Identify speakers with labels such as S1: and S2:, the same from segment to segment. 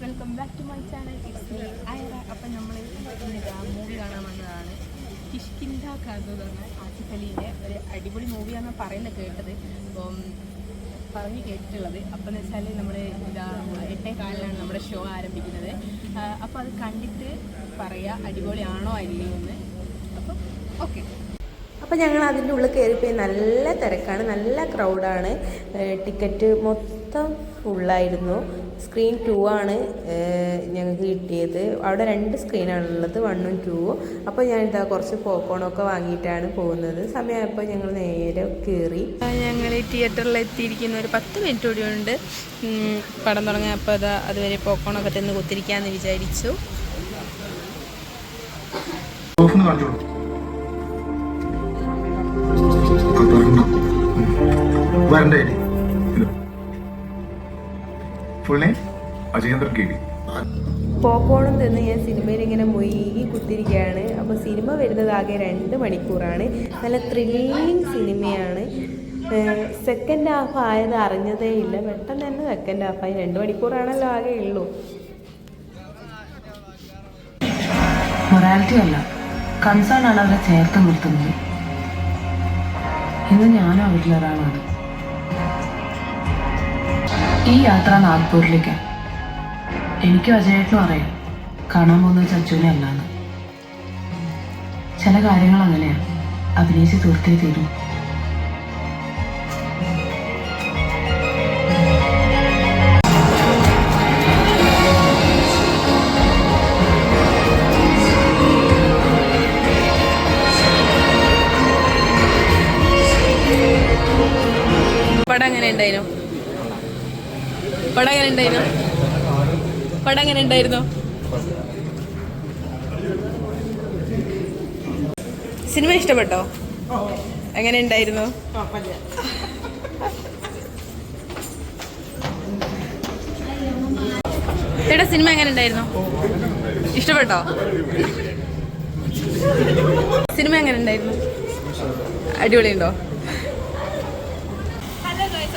S1: Welcome back to my channel it's me Ayara അപ്പം നമ്മൾ movie കാണാൻ വന്നതാണ്. കിഷ്കിന്ദ കഥ പറഞ്ഞ ആസിഫ് അലീന്റെ ഒരു അടിപൊളി മൂവിയാണ് പറയുന്നത് കേട്ടത്. അപ്പം പറഞ്ഞ് കേട്ടിട്ടുള്ളത്. അപ്പം എന്ന് വെച്ചാൽ നമ്മൾ ഇതാ എട്ടേ കാലിലാണ് നമ്മുടെ ഷോ ആരംഭിക്കുന്നത്. അപ്പോൾ അത് കണ്ടിട്ട് പറയുക അടിപൊളിയാണോ അല്ലയോ എന്ന് അപ്പം ഓക്കെ
S2: അപ്പോൾ ഞങ്ങൾ അതിന്റെ ഉള്ളിൽ കയറിപ്പോയി. നല്ല തിരക്കാണ്. നല്ല ക്രൗഡാണ് ടിക്കറ്റ് മൊത്തം ഫുള്ളായിരുന്നു സ്ക്രീൻ ടു ആണ് ഞങ്ങൾക്ക് കിട്ടിയത്. അവിടെ രണ്ട് സ്ക്രീനാണുള്ളത് വണ്ണും ടൂവും അപ്പോൾ ഞാൻ ഇതാ കുറച്ച് പോപ്കോണൊക്കെ വാങ്ങിയിട്ടാണ് പോകുന്നത്. സമയമായപ്പോൾ ഞങ്ങൾ നേരെ കയറി
S1: ഞങ്ങൾ ഈ തിയേറ്ററിൽ എത്തിയിരിക്കുന്ന ഒരു പത്ത് മിനിറ്റ് കൂടി ഉണ്ട്. പടം തുടങ്ങിയപ്പോൾ അതാ അതുവരെ പോക്കോണൊക്കെ തിന്ന് കുത്തിരിക്കാമെന്ന് വിചാരിച്ചു.
S3: ഓഫിന് വരണ്ട I D. Full name Ajayendran K D.
S2: പോപ്കോണും തന്നെ ഞാൻ സിനിമയിൽ ഇങ്ങനെ മുഴുകി കുത്തിരിക്കുകയാണ്. അപ്പോൾ സിനിമ വരുന്നത് ആകെ രണ്ട് മണിക്കൂറാണ്. നല്ല ത്രില്ലിങ് സിനിമയാണ് സെക്കൻഡ് ഹാഫ് ആയത് അറിഞ്ഞതേ ഇല്ല. പെട്ടെന്ന് തന്നെ സെക്കൻഡ് ഹാഫായി രണ്ട് മണിക്കൂറാണല്ലോ ആകെ ഉള്ളൂ.
S4: മൊറാലിറ്റി അല്ല. കൺസേൺ ആണ് അവരെ ചേർത്ത് നിർത്തുന്നത്. ഇന്ന് ഞാനും അവരിലൊരാളാണ് ഈ യാത്ര നാഗ്പൂരിലേക്കാണ് എനിക്ക് വജയായിട്ടും അറിയാം. കാണാൻ പോകുന്നത് ചച്ചുവിനെ അല്ലാന്ന്. ചില കാര്യങ്ങൾ അങ്ങനെയാണ് അഭിനയിച്ച് തീർത്തേ തീരും.
S1: പടം എങ്ങനെ ഉണ്ടായിരുന്നു? പടം എങ്ങനെ ഉണ്ടായിരുന്നു? പടം എങ്ങനെ ഉണ്ടായിരുന്നു? സിനിമ ഇഷ്ടപ്പെട്ടോ? എങ്ങനെ ഉണ്ടായിരുന്നു? ചേട്ടാ സിനിമ എങ്ങനെ ഉണ്ടായിരുന്നു? ഇഷ്ടപ്പെട്ടോ? സിനിമ എങ്ങനെ ഉണ്ടായിരുന്നു? അടിപൊളിയുണ്ടോ?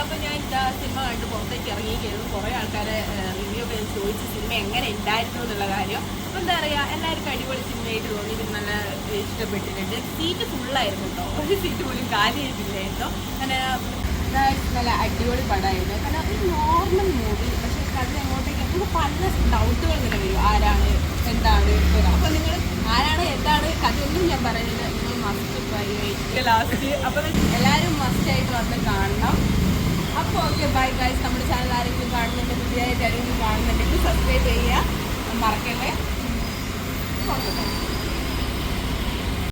S1: അപ്പോൾ ഞാൻ ഇതാ സിനിമ കണ്ട് പുറത്തേക്ക് ഇറങ്ങിയിരിക്കുന്നു കുറേ ആൾക്കാരെ റിവ്യൂ ഒക്കെ ചോദിച്ച് സിനിമ എങ്ങനെ ഉണ്ടായിരുന്നു എന്നുള്ള കാര്യം. അപ്പം എന്താ പറയുക എല്ലാവർക്കും അടിപൊളി സിനിമയായിട്ട് തോന്നിയിട്ട് നല്ല ഇഷ്ടപ്പെട്ടിട്ടുണ്ട്. സീറ്റ് ഫുള്ളായിരുന്നു കേട്ടോ ഒരു സീറ്റ് പോലും കാലിയായിട്ടില്ലായിരുന്നു. അങ്ങനെ നല്ല അടിപൊളി പടമായിരുന്നു. കാരണം ഒരു നോർമൽ മൂവി പക്ഷേ കഥ എങ്ങോട്ടേക്ക് നമുക്ക് പല ഡൗട്ടുകൾ ഇങ്ങനെ വരും. ആരാണ് എന്താണ് അപ്പോൾ നിങ്ങൾ ആരാണ് എന്താണ് കഥയൊന്നും ഞാൻ പറയുന്നത് നിങ്ങൾ മസ്റ്റ് ലാസ്റ്റ് അപ്പോൾ എല്ലാവരും മസ്റ്റ് ആയിട്ട് വന്ന് കാണണം അപ്പോൾ ഓക്കെ ബൈ ഗൈസ് നമ്മുടെ ചാനൽ ആരെങ്കിലും കാണുന്നുണ്ട് പുതിയതായിട്ട് ആരെങ്കിലും കാണുന്നുണ്ടെങ്കിൽ സബ്സ്ക്രൈബ് ചെയ്യുക. മറക്കല്ലേ? ബൈ